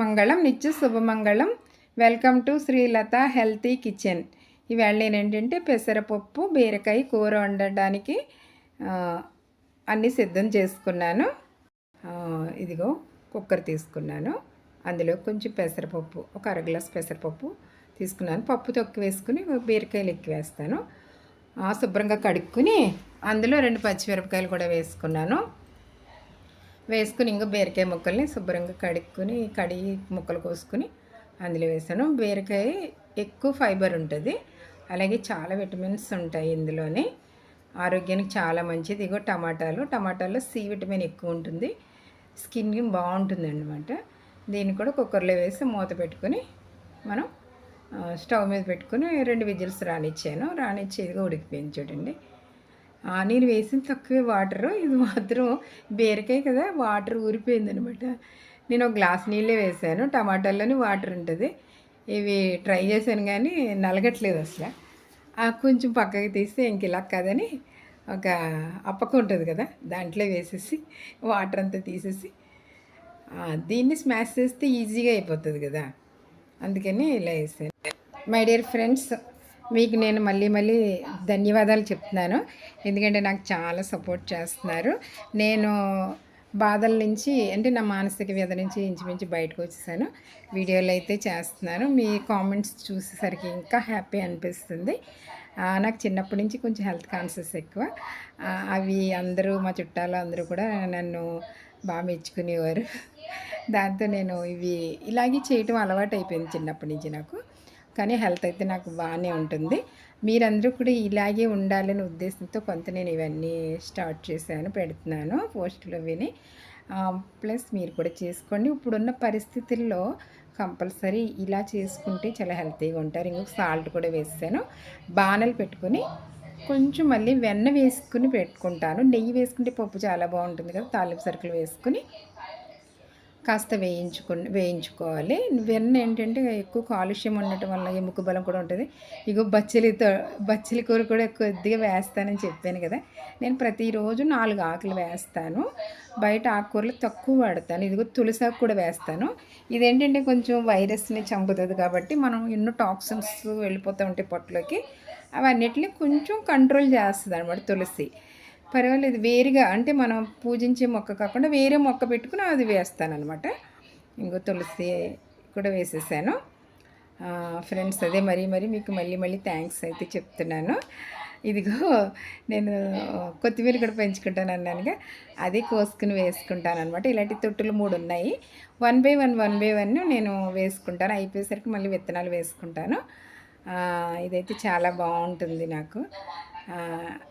మంగళం నిత్య శుభమంగళం. Welcome to Srilatha healthy kitchen ఇవాళ నేను ఏంటంటే పెసరపప్పు బీరకాయ కూర వండడానికి అన్నీ సిద్ధం చేసుకున్నాను. ఇదిగో కుక్కర్ తీసుకున్నాను. అందులో కొంచెం పెసరపప్పు ఒక అర గ్లాస్ పెసరపప్పు తీసుకున్నాను. పప్పు తొక్కి వేసుకుని బీరకాయలు ఎక్కువ వేస్తాను. శుభ్రంగా కడుక్కుని అందులో రెండు పచ్చిమిరపకాయలు కూడా వేసుకున్నాను. వేసుకుని ఇంకా బీరకాయ ముక్కల్ని శుభ్రంగా కడుక్కుని కడిగి ముక్కలు కోసుకుని అందులో వేసాను బీరకాయ ఎక్కువ ఫైబర్ ఉంటుంది. అలాగే చాలా విటమిన్స్ ఉంటాయి ఇందులోని. ఆరోగ్యానికి చాలా మంచిది. ఇగో టమాటాలు. టమాటాలో సి విటమిన్ ఎక్కువ ఉంటుంది. స్కిన్ బాగుంటుంది అనమాట దీన్ని కూడా కుక్కర్లో వేసి మూత పెట్టుకొని మనం స్టవ్ మీద పెట్టుకొని రెండు విజిల్స్ రానిచ్చాను. రానిచ్చి ఇదిగో ఉడికిపోయింది చూడండి. నేను వేసిన తక్కువే వాటర్ ఇది మాత్రం బీరకాయ కదా వాటర్ ఊరిపోయింది అనమాట నేను ఒక గ్లాస్ నీళ్ళే వేసాను టమాటాల్లోని వాటర్ ఉంటుంది. ఇవి ట్రై చేశాను కానీ నలగట్లేదు అసలు. కొంచెం పక్కకి తీస్తే ఇంక ఇలా కదని ఒక అప్పక ఉంటుంది కదా దాంట్లో వేసేసి వాటర్ అంతా తీసేసి దీన్ని స్మాష్ చేస్తే ఈజీగా అయిపోతుంది కదా. అందుకని ఇలా వేసాను. మై డియర్ ఫ్రెండ్స్ మీకు నేను మళ్ళీ మళ్ళీ ధన్యవాదాలు చెప్తున్నాను. ఎందుకంటే నాకు చాలా సపోర్ట్ చేస్తున్నారు. నేను బాధల నుంచి అంటే నా మానసిక వ్యధ నుంచి ఇంచుమించు బయటకు వచ్చేసాను. వీడియోలు అయితే చేస్తున్నాను. మీ కామెంట్స్ చూసేసరికి ఇంకా హ్యాపీ అనిపిస్తుంది. నాకు చిన్నప్పటి నుంచి కొంచెం హెల్త్ కాన్షియస్ ఎక్కువ. అవి అందరూ మా చుట్టాలు అందరూ కూడా నన్ను బాగా మెచ్చుకునేవారు. దాంతో నేను ఇవి ఇలాగే చేయటం అలవాటు అయిపోయింది చిన్నప్పటి నుంచి నాకు. కానీ హెల్త్ అయితే నాకు బాగానే ఉంటుంది. మీరందరూ కూడా ఇలాగే ఉండాలనే ఉద్దేశంతో కొంత నేను ఇవన్నీ స్టార్ట్ చేశాను పెడుతున్నాను పోస్టులు విని. ప్లస్ మీరు కూడా చేసుకోండి. ఇప్పుడున్న పరిస్థితుల్లో కంపల్సరీ ఇలా చేసుకుంటే చాలా హెల్తీగా ఉంటారు. ఇంకొక సాల్ట్ కూడా వేసాను. బాణలు పెట్టుకొని కొంచెం మళ్ళీ వెన్న వేసుకుని పెట్టుకుంటాను. నెయ్యి వేసుకుంటే పప్పు చాలా బాగుంటుంది కదా తాలింపు సరుకులు వేసుకుని. కాస్త వేయించుకు వేయించుకోవాలి. వెన్న ఏంటంటే ఎక్కువ కాలుష్యం ఉండటం వల్ల ఎముక బలం కూడా ఉంటుంది. ఇగో బచ్చలితో బచ్చలి కూర కూడా కొద్దిగా వేస్తానని చెప్పాను కదా. నేను ప్రతిరోజు నాలుగు ఆకులు వేస్తాను. బయట ఆకుకూరలు తక్కువ వాడతాను. ఇదిగో తులసాకు కూడా వేస్తాను. ఇదేంటంటే కొంచెం వైరస్ని చంపుతుంది కాబట్టి మనం ఎన్నో టాక్సిన్స్ వెళ్ళిపోతూ ఉంటాయి పొట్టలోకి అవన్నిటిని కొంచెం కంట్రోల్ చేస్తుంది అనమాట తులసి. పర్వాలేదు వేరుగా అంటే మనం పూజించే మొక్క కాకుండా వేరే మొక్క పెట్టుకుని అది వేస్తానమాట ఇంకో తులసి కూడా వేసేసాను. ఫ్రెండ్స్ అదే మరీ మరీ మీకు మళ్ళీ మళ్ళీ థ్యాంక్స్ అయితే చెప్తున్నాను. ఇదిగో నేను కొత్తిమీర కూడా పెంచుకుంటాను అన్నానుగా. అదే కోసుకుని వేసుకుంటాను అనమాట ఇలాంటి తొట్టులు మూడు ఉన్నాయి. One by one one by one నేను వేసుకుంటాను. అయిపోయేసరికి మళ్ళీ విత్తనాలు వేసుకుంటాను. ఇదైతే చాలా బాగుంటుంది నాకు.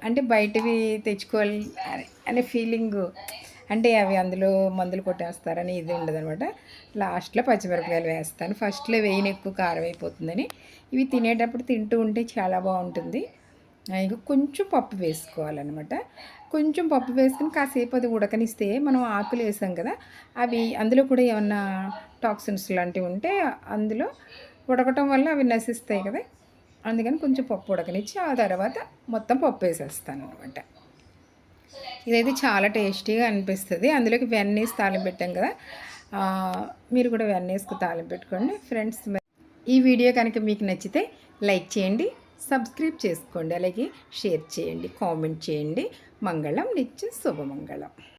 అంటే బయటవి తెచ్చుకోవాలి అనే- ఫీలింగు ఫీలింగ్. అంటే అవి అందులో మందులు కొట్టేస్తారని ఇది ఉండదనమాట లాస్ట్లో పచ్చిమిరపకాయలు వేస్తాను. ఫస్ట్లో వేయని ఎక్కువ కారం అయిపోతుందని ఇవి తినేటప్పుడు తింటూ ఉంటే చాలా బాగుంటుంది. ఇంకా కొంచెం పప్పు వేసుకోవాలన్నమాట. కొంచెం పప్పు వేసుకుని కాసేపు అది ఉడకనిస్తే మనం ఆకులు వేసాం కదా అవి అందులో కూడా ఏమన్నా టాక్సిన్స్ లాంటివి ఉంటే అందులో ఉడకటం వల్ల అవి నశిస్తాయి కదా. అందుకని కొంచెం పప్పు ఉడకనిచ్చి ఆ తర్వాత మొత్తం పప్పు వేసేస్తాను అనమాట ఇదైతే చాలా టేస్టీగా అనిపిస్తుంది. అందులోకి వెన్నీస్ తాలింపు పెట్టాం కదా మీరు కూడా వెన్నేసుకు తాలింపు పెట్టుకోండి. ఫ్రెండ్స్ ఈ వీడియో కనుక మీకు నచ్చితే లైక్ చేయండి సబ్స్క్రైబ్ చేసుకోండి అలాగే షేర్ చేయండి కామెంట్ చేయండి. మంగళం నిత్య శుభమంగళం.